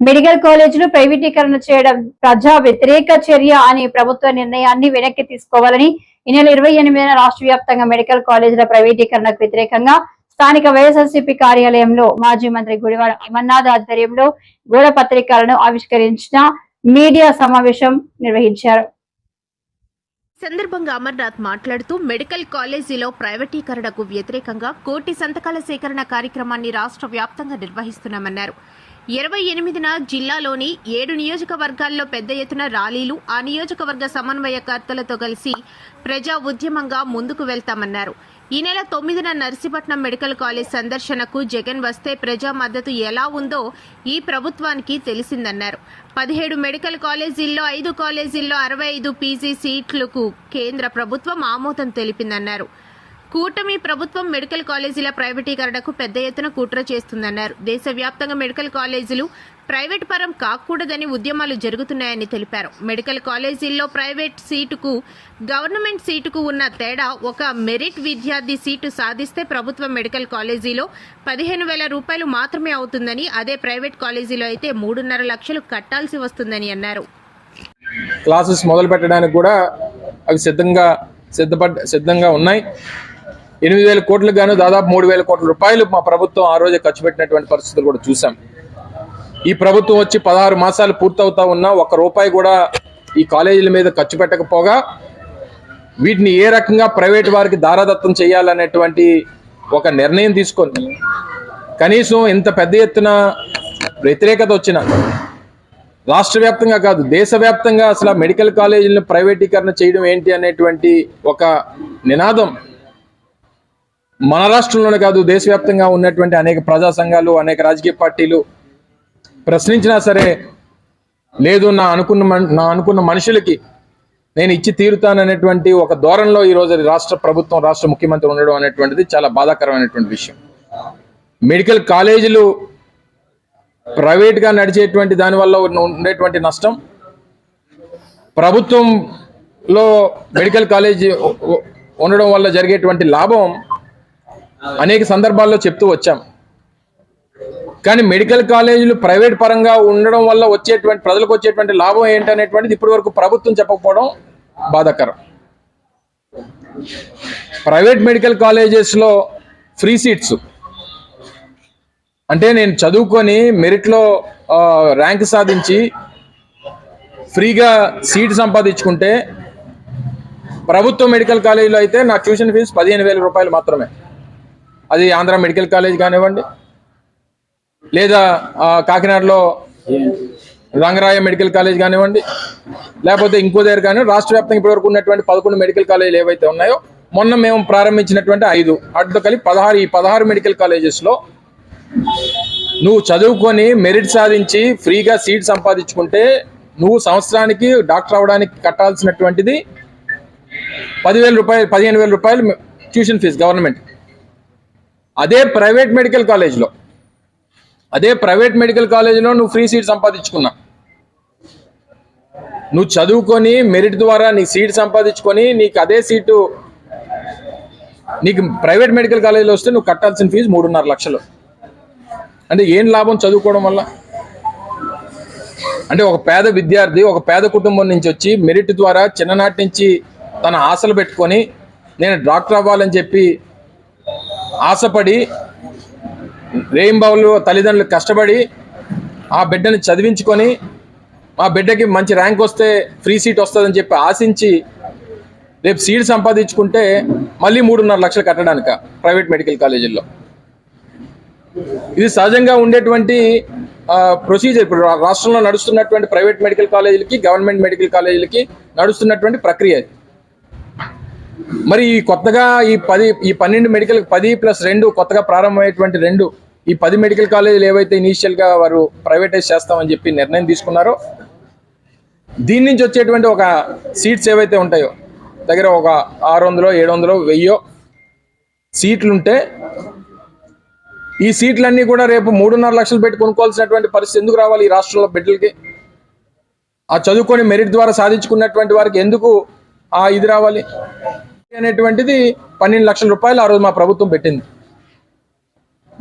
Medical కాలేజీలు ప్రైవేటీకరణ చేయడం ప్రజా వ్యతిరేక చర్య అనే ప్రభుత్వ నిర్ణయాన్ని వెనక్కి తీసుకోవాలని ఈ నెల ఇరవై ఎనిమిదిన రాష్ట్ర వ్యాప్తంగా మెడికల్ కాలేజీల ప్రైవేటీకరణకు వ్యతిరేకంగా స్థానిక వైఎస్ఆర్సీపీ కార్యాలయంలో మాజీ మంత్రి గుడివాడ అమర్నాథ్ ఆధ్వర్యంలో గోడ పత్రికలను ఆవిష్కరించిన మీడియా సమావేశం నిర్వహించారు. సందర్భంగా అమర్నాథ్ మాట్లాడుతూ మెడికల్ కాలేజీలో ప్రైవేటీకరణకు వ్యతిరేకంగా కోటి సంతకాల సేకరణ కార్యక్రమాన్ని రాష్ట్ర వ్యాప్తంగా నిర్వహిస్తున్నామన్నారు. ఇరవై ఎనిమిదిన జిల్లాలోని ఏడు నియోజకవర్గాల్లో పెద్ద ఎత్తున ర్యాలీలు ఆ నియోజకవర్గ సమన్వయకర్తలతో కలిసి ప్రజా ఉద్యమంగా ముందుకు వెళ్తామన్నారు. ఈ నెల తొమ్మిదిన నర్సీపట్నం మెడికల్ కాలేజ్ సందర్శనకు జగన్ వస్తే ప్రజా మద్దతు ఎలా ఉందో ఈ ప్రభుత్వానికి తెలిసిందన్నారు. పదిహేడు మెడికల్ కాలేజీల్లో ఐదు కాలేజీల్లో అరవై ఐదు పీజీ సీట్లకు కేంద్ర ప్రభుత్వం ఆమోదం తెలిపిందన్నారు. కూటమి ప్రభుత్వం మెడికల్ కాలేజీల ప్రైవేటీకరణకు పెద్ద ఎత్తున కుట్ర చేస్తుందన్నారు. దేశవ్యాప్తంగా మెడికల్ కాలేజీలు ప్రైవేట్ పరం కాకూడదని ఉద్యమాలు జరుగుతున్నాయని తెలిపారు. మెడికల్ కాలేజీల్లో ప్రైవేట్ సీటుకు గవర్నమెంట్ సీటుకు ఉన్న తేడా ఒక మెరిట్ విద్యార్థి సీటు సాధిస్తే ప్రభుత్వ మెడికల్ కాలేజీలో పదిహేను వేల రూపాయలు మాత్రమే అవుతుందని అదే ప్రైవేట్ కాలేజీలో అయితే మూడున్నర లక్షలు కట్టాల్సి వస్తుందని అన్నారు. క్లాసెస్ మొదలు పెట్టడానికి కూడా అవి సిద్ధంగా సిద్ధపడ్ సిద్ధంగా ఉన్నాయి. ఎనిమిది వేల కోట్లకు గాను దాదాపు మూడు వేల కోట్ల రూపాయలు మా ప్రభుత్వం ఆ రోజే ఖర్చు పెట్టినటువంటి పరిస్థితులు కూడా చూసాం. ఈ ప్రభుత్వం వచ్చి పదహారు మాసాలు పూర్తవుతా ఉన్నా ఒక్క రూపాయి కూడా ఈ కాలేజీల మీద ఖర్చు పెట్టకపోగా వీటిని ఏ రకంగా ప్రైవేట్ వారికి దారాదత్తం చేయాలనేటువంటి ఒక నిర్ణయం తీసుకొని కనీసం ఇంత పెద్ద ఎత్తున వ్యతిరేకత వచ్చిన రాష్ట్ర వ్యాప్తంగా కాదు దేశవ్యాప్తంగా అసలు మెడికల్ కాలేజీలను ప్రైవేటీకరణ చేయడం ఏంటి అనేటువంటి ఒక నినాదం మన రాష్ట్రంలోనే కాదు దేశవ్యాప్తంగా ఉన్నటువంటి అనేక ప్రజా సంఘాలు అనేక రాజకీయ పార్టీలు ప్రశ్నించినా సరే లేదు నా అనుకున్న నా అనుకున్న మనుషులకి నేను ఇచ్చి తీరుతాననేటువంటి ఒక ధోరణిలో ఈరోజు రాష్ట్ర ప్రభుత్వం రాష్ట్ర ముఖ్యమంత్రి ఉండడం అనేటువంటిది చాలా బాధాకరమైనటువంటి విషయం. మెడికల్ కాలేజీలు ప్రైవేట్గా నడిచేటువంటి దానివల్ల ఉండేటువంటి నష్టం ప్రభుత్వంలో మెడికల్ కాలేజీ ఉండడం వల్ల జరిగేటువంటి లాభం అనేక సందర్భాల్లో చెప్తూ వచ్చాం. కానీ మెడికల్ కాలేజీలు ప్రైవేట్ పరంగా ఉండడం వల్ల వచ్చేటువంటి ప్రజలకు వచ్చేటువంటి లాభం ఏంటనేటువంటిది ఇప్పటి వరకు ప్రభుత్వం చెప్పకపోవడం బాధాకరం. ప్రైవేట్ మెడికల్ కాలేజెస్లో ఫ్రీ సీట్స్. అంటే నేను చదువుకొని మెరిట్లో ర్యాంక్ సాధించి ఫ్రీగా సీట్ సంపాదించుకుంటే ప్రభుత్వ మెడికల్ కాలేజీలో అయితే నా ట్యూషన్ ఫీజు పదిహేను వేల రూపాయలు మాత్రమే. అది ఆంధ్ర మెడికల్ కాలేజ్ కానివ్వండి లేదా కాకినాడలో రంగరాయ మెడికల్ కాలేజ్ కానివ్వండి లేకపోతే ఇంకో దగ్గర కానీ రాష్ట్ర వ్యాప్తంగా ఇప్పటివరకు ఉన్నటువంటి పదకొండు మెడికల్ కాలేజీలు ఏవైతే ఉన్నాయో మొన్న మేము ప్రారంభించినటువంటి ఐదు వాటితో కలిపి పదహారు ఈ పదహారు మెడికల్ కాలేజెస్లో నువ్వు చదువుకొని మెరిట్ సాధించి ఫ్రీగా సీట్ సంపాదించుకుంటే నువ్వు సంవత్సరానికి డాక్టర్ అవడానికి కట్టాల్సినటువంటిది పదివేల రూపాయలు పదిహేను వేల రూపాయలు ట్యూషన్ ఫీజు గవర్నమెంట్. అదే ప్రైవేట్ మెడికల్ కాలేజ్లో. అదే ప్రైవేట్ మెడికల్ కాలేజీలో నువ్వు ఫ్రీ సీట్ సంపాదించుకున్నా నువ్వు చదువుకొని మెరిట్ ద్వారా నీ సీట్ సంపాదించుకొని నీకు అదే సీటు నీకు ప్రైవేట్ మెడికల్ కాలేజీలో వస్తే నువ్వు కట్టాల్సిన ఫీజు మూడున్నర లక్షలు. అంటే ఏం లాభం చదువుకోవడం వల్ల? అంటే ఒక పేద విద్యార్థి ఒక పేద కుటుంబం నుంచి వచ్చి మెరిట్ ద్వారా చిన్ననాటి నుంచి తన ఆశలు పెట్టుకొని నేను డాక్టర్ అవ్వాలని చెప్పి ఆశపడి రేయింబావులు తల్లిదండ్రులు కష్టపడి ఆ బిడ్డని చదివించుకొని ఆ బిడ్డకి మంచి ర్యాంక్ వస్తే ఫ్రీ సీట్ వస్తుందని చెప్పి ఆశించి రేపు సీట్ సంపాదించుకుంటే మళ్ళీ మూడున్నర లక్షలు కట్టడానిక ప్రైవేట్ మెడికల్ కాలేజీల్లో. ఇది సహజంగా ఉండేటువంటి ప్రొసీజర్. ఇప్పుడు రా- రాష్ట్రంలో నడుస్తున్నటువంటి ప్రైవేట్ మెడికల్ కాలేజీలకి గవర్నమెంట్ మెడికల్ కాలేజీలకి నడుస్తున్నటువంటి ప్రక్రియ మరి ఈ కొత్తగా ఈ పది ఈ పన్నెండు మెడికల్ పది ప్లస్ రెండు కొత్తగా ప్రారంభమయ్యేటువంటి రెండు ఈ పది మెడికల్ కాలేజీలు ఏవైతే ఇనీషియల్గా వారు ప్రైవేటైజ్ చేస్తామని చెప్పి నిర్ణయం తీసుకున్నారో దీని నుంచి వచ్చేటువంటి ఒక సీట్స్ ఏవైతే ఉంటాయో దగ్గర ఒక ఆరు వందలో ఏడు వందలో వెయ్యో సీట్లుంటే ఈ సీట్లన్నీ కూడా రేపు మూడున్నర లక్షలు పెట్టి కొనుక్కోవాల్సినటువంటి పరిస్థితి ఎందుకు రావాలి ఈ రాష్ట్రంలో బిడ్డలకి? ఆ చదువుకొని మెరిట్ ద్వారా సాధించుకున్నటువంటి వారికి ఎందుకు ఆ ఇది రావాలి? అనేటువంటిది పన్నెండు లక్షల రూపాయలు ఆ రోజు మా ప్రభుత్వం పెట్టింది.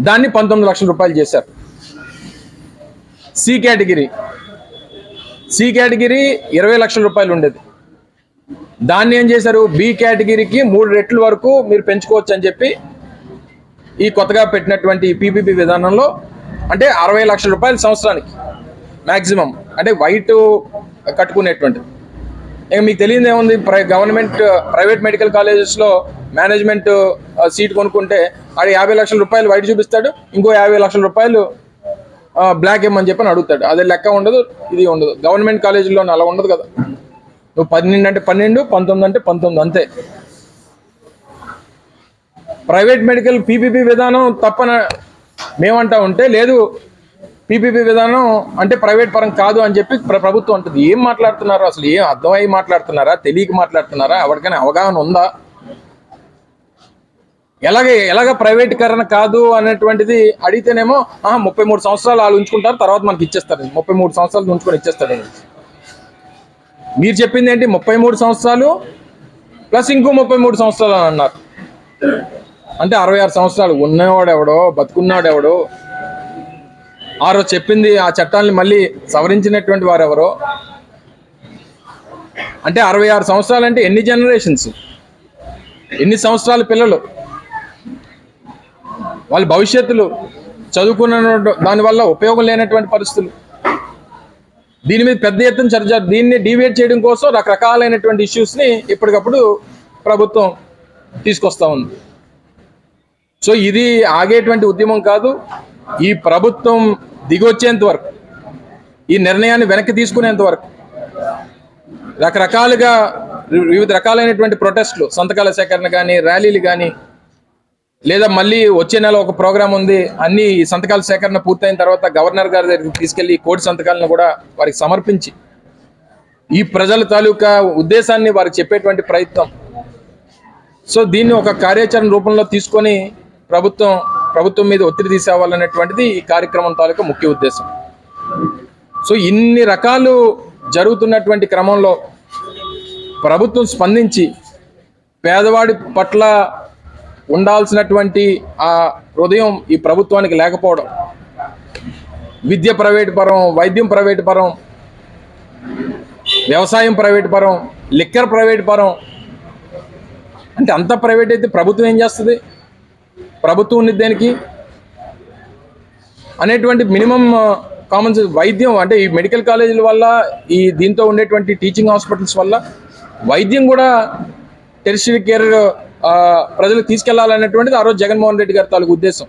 దాన్ని పంతొమ్మిది లక్షల రూపాయలు చేశారు. C category. సి కేటగిరీ ఇరవై లక్షల రూపాయలు ఉండేది. దాన్ని ఏం చేశారు? బి కేటగిరీకి మూడు రెట్ల వరకు మీరు పెంచుకోవచ్చు అని చెప్పి ఈ కొత్తగా పెట్టినటువంటి పీపీపీ విధానంలో అంటే అరవై లక్షల రూపాయలు సంవత్సరానికి మ్యాక్సిమం అంటే వైట్ కట్టుకునేటువంటిది. ఇక మీకు తెలియదు ఏముంది ప్రై గవర్నమెంట్ ప్రైవేట్ మెడికల్ కాలేజెస్లో మేనేజ్మెంట్ సీట్ కొనుక్కుంటే ఆడు యాభై లక్షల రూపాయలు వైట్ చూపిస్తాడు ఇంకో యాభై లక్షల రూపాయలు బ్లాక్ ఇమ్మని చెప్పని అడుగుతాడు. అదే లెక్క ఉండదు ఇది ఉండదు. గవర్నమెంట్ కాలేజీలో అలా ఉండదు కదా. నువ్వు పన్నెండు అంటే పన్నెండు పంతొమ్మిది అంటే పంతొమ్మిది అంతే. ప్రైవేట్ మెడికల్ పీపీపీ విధానం తప్పన మేమంటా ఉంటే లేదు పీపీపీ విధానం అంటే ప్రైవేట్ పరం కాదు అని చెప్పి ప్రభుత్వం అంటుంది. ఏం మాట్లాడుతున్నారు? అసలు ఏం అర్థమై మాట్లాడుతున్నారా? తెలియక మాట్లాడుతున్నారా? ఎవరికైనా అవగాహన ఉందా? ఎలాగే ఎలాగ ప్రైవేటీకరణ కాదు అనేటువంటిది అడిగితేనేమో ముప్పై మూడు సంవత్సరాలు వాళ్ళు ఉంచుకుంటారు తర్వాత మనకి ఇచ్చేస్తారు. ముప్పై మూడు సంవత్సరాలు ఉంచుకొని ఇచ్చేస్తాడు మీరు చెప్పింది ఏంటి? ముప్పై మూడు సంవత్సరాలు ప్లస్ ఇంకో ముప్పై మూడు సంవత్సరాలు అని అన్నారు. అంటే అరవై ఆరు సంవత్సరాలు ఉన్నవాడు ఎవడో బతుకున్నాడు ఎవడో ఆ రోజు చెప్పింది ఆ చట్టాన్ని మళ్ళీ సవరించినటువంటి వారు ఎవరో అంటే అరవై ఆరు సంవత్సరాలు అంటే ఎన్ని జనరేషన్స్ ఎన్ని సంవత్సరాల పిల్లలు? వాళ్ళ భవిష్యత్తులు చదువుకున్న దానివల్ల ఉపయోగం లేనటువంటి పరిస్థితులు. దీని మీద పెద్ద ఎత్తున చర్చ దీన్ని డివేట్ చేయడం కోసం రకరకాలైనటువంటి ఇష్యూస్ని ఎప్పటికప్పుడు ప్రభుత్వం తీసుకొస్తా ఉంది. సో ఇది ఆగేటువంటి ఉద్యమం కాదు. ఈ ప్రభుత్వం దిగొచ్చేంత వరకు ఈ నిర్ణయాన్ని వెనక్కి తీసుకునేంత వరకు రకరకాలుగా వివిధ రకాలైనటువంటి ప్రొటెస్ట్లు సంతకాల సేకరణ కానీ ర్యాలీలు కానీ లేదా మళ్ళీ వచ్చే నెల ఒక ప్రోగ్రామ్ ఉంది అన్ని ఈ సంతకాల సేకరణ పూర్తయిన తర్వాత గవర్నర్ గారి దగ్గరికి తీసుకెళ్ళి కోటి సంతకాలను కూడా వారికి సమర్పించి ఈ ప్రజల తాలూకా ఉద్దేశాన్ని వారికి చెప్పేటువంటి ప్రయత్నం. సో దీన్ని ఒక కార్యాచరణ రూపంలో తీసుకొని ప్రభుత్వం ప్రభుత్వం మీద ఒత్తిడి తీసేవాలనేటువంటిది ఈ కార్యక్రమం తాలూకా ముఖ్య ఉద్దేశం. సో ఇన్ని రకాలు జరుగుతున్నటువంటి క్రమంలో ప్రభుత్వం స్పందించి పేదవాడి పట్ల ఉండాల్సినటువంటి ఆ హృదయం ఈ ప్రభుత్వానికి లేకపోవడం విద్య ప్రైవేట్ పరం వైద్యం ప్రైవేట్ పరం వ్యవసాయం ప్రైవేట్ పరం లిక్కర్ ప్రైవేట్ పరం అంటే అంత ప్రైవేట్ అయితే ప్రభుత్వం ఏం చేస్తుంది? ప్రభుత్వం ఉంది దేనికి? అనేటువంటి మినిమం కామన్ వైద్యం అంటే ఈ మెడికల్ కాలేజీల వల్ల ఈ దీంతో ఉండేటువంటి టీచింగ్ హాస్పిటల్స్ వల్ల వైద్యం కూడా టెరిషరీ కేర్ ప్రజలకు తీసుకెళ్ళాలనేటువంటిది ఆ రోజు జగన్మోహన్ రెడ్డి గారి తాలూకు ఉద్దేశం.